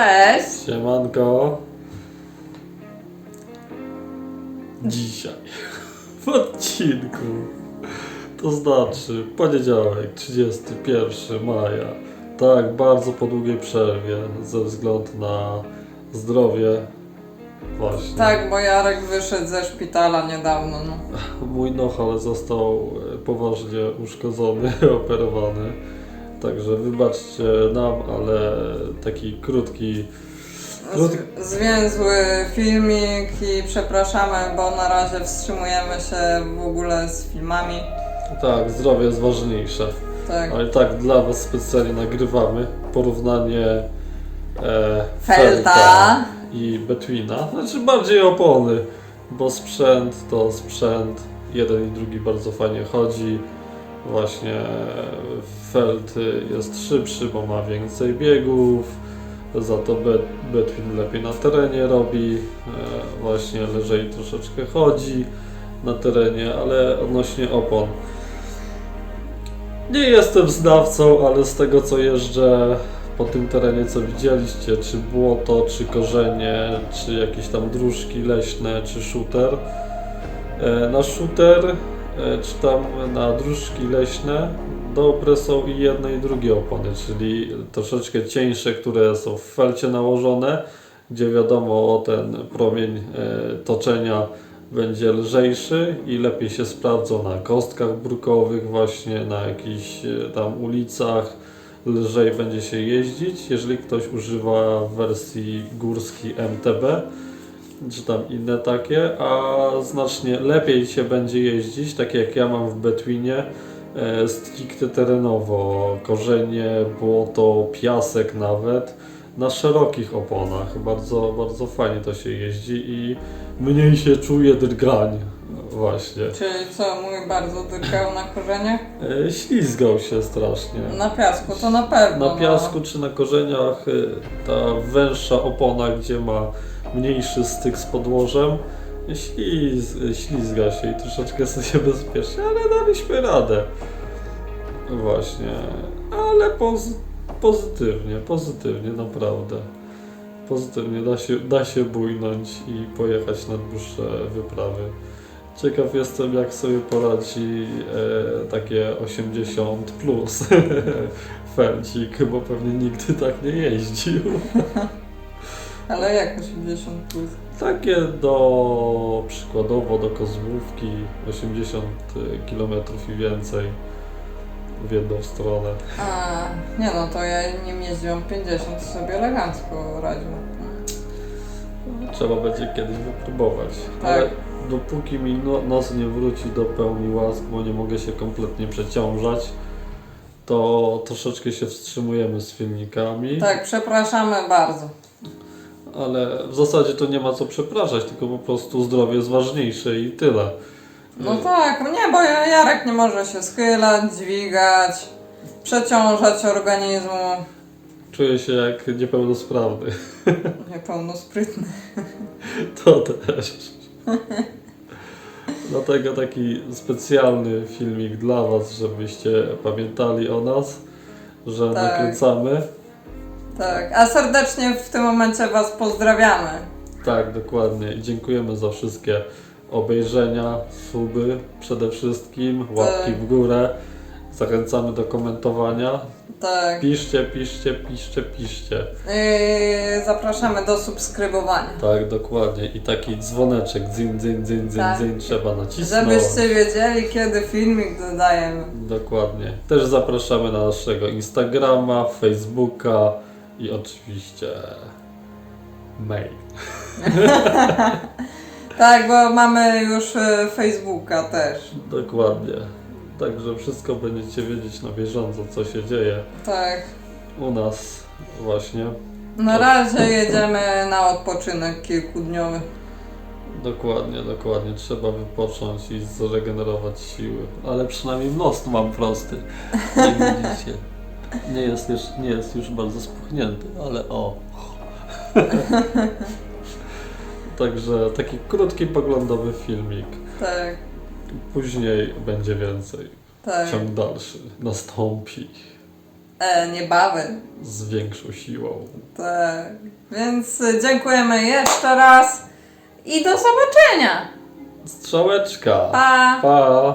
Cześć! Siemanko. Dzisiaj w odcinku, to znaczy poniedziałek, 31 maja, tak, bardzo po długiej przerwie ze względu na zdrowie. Właśnie. Tak, bo Jarek wyszedł ze szpitala niedawno, no. Mój nohal został e, poważnie uszkodzony, operowany. Także wybaczcie nam, ale taki krótki Z, zwięzły filmik i przepraszamy, bo na razie wstrzymujemy się w ogóle z filmami. Tak, zdrowie jest ważniejsze. Tak. Ale tak, dla Was specjalnie nagrywamy porównanie e, Felta. i Betwina. Znaczy bardziej opony, bo sprzęt to sprzęt. Jeden i drugi bardzo fajnie chodzi. Właśnie Felt jest szybszy, bo ma więcej biegów. Za to Bet- Betwin lepiej na terenie robi. E, właśnie lżej troszeczkę chodzi na terenie, ale odnośnie opon. Nie jestem znawcą, ale z tego co jeżdżę po tym terenie, co widzieliście, czy błoto, czy korzenie, czy jakieś tam dróżki leśne, czy shooter. E, Na shooter, czy tam na dróżki leśne, dobre są i jedne i drugie opony, czyli troszeczkę cieńsze, które są w felcie nałożone, gdzie wiadomo o ten promień e, toczenia będzie lżejszy i lepiej się sprawdzą na kostkach brukowych, właśnie na jakichś e, tam ulicach. Lżej będzie się jeździć, jeżeli ktoś używa wersji górskiej MTB, czy tam inne takie, a znacznie lepiej się będzie jeździć, tak jak ja mam w Betwinie, e, stricte terenowo, korzenie, błoto, piasek nawet, na szerokich oponach. Bardzo, bardzo fajnie to się jeździ i mniej się czuje drgań właśnie. Czyli co, mój bardzo dyrkał na korzeniach? E, Ślizgał się strasznie. Na piasku to na pewno. Na piasku czy na korzeniach y, ta węższa opona, gdzie ma mniejszy styk z podłożem, śliz, ślizga się i troszeczkę sobie bezpiecznie, ale daliśmy radę. Właśnie, ale poz, pozytywnie, pozytywnie, naprawdę. Pozytywnie da się, da się bujnąć i pojechać na dłuższe wyprawy. Ciekaw jestem, jak sobie poradzi e, takie 80 plus Fercik, bo pewnie nigdy tak nie jeździł. Ale jak 80 plus? Takie do przykładowo do Kozłówki 80 km i więcej w jedną stronę. A, nie no, to ja nim jeździłam 50, sobie elegancko radził. Trzeba będzie kiedyś wypróbować. Tak. Ale dopóki mi no, nos nie wróci do pełni łask, bo nie mogę się kompletnie przeciążać, to troszeczkę się wstrzymujemy z filmikami. Tak, przepraszamy bardzo. Ale w zasadzie to nie ma co przepraszać, tylko po prostu zdrowie jest ważniejsze i tyle. No tak, nie, bo ja- Jarek nie może się schylać, dźwigać, przeciążać organizmu. Czuję się jak niepełnosprawny. Niepełnosprytny. To też. Dlatego taki specjalny filmik dla Was, żebyście pamiętali o nas, że Tak. nakręcamy. Tak, a serdecznie w tym momencie Was pozdrawiamy. Tak, dokładnie. I dziękujemy za wszystkie obejrzenia, suby przede wszystkim, łapki Tak. w górę. Zachęcamy do komentowania. Tak. Piszcie, piszcie, piszcie, piszcie. Yy, zapraszamy do subskrybowania. Tak, dokładnie. I taki dzwoneczek, dzin, dzin, dzin, dzin, Tak. dzin, trzeba nacisnąć. Żebyście wiedzieli, kiedy filmik dodajemy. Dokładnie. Też zapraszamy na naszego Instagrama, Facebooka i oczywiście mail. Tak, bo mamy już e, Facebooka też. Dokładnie. Także wszystko będziecie wiedzieć na bieżąco, co się dzieje Tak. u nas właśnie. Na razie jedziemy na odpoczynek kilkudniowy. Dokładnie, dokładnie. Trzeba wypocząć i zregenerować siły. Ale przynajmniej nos mam prosty. Jak widzicie. Nie jest, już, nie jest już bardzo spuchnięty, ale o. Także taki krótki, poglądowy filmik. Tak, Później będzie więcej. tak. Ciąg dalszy nastąpi. e, niebawem. z większą siłą. Tak. Więc y, dziękujemy jeszcze raz i do zobaczenia. Strzałeczka. Pa! Pa.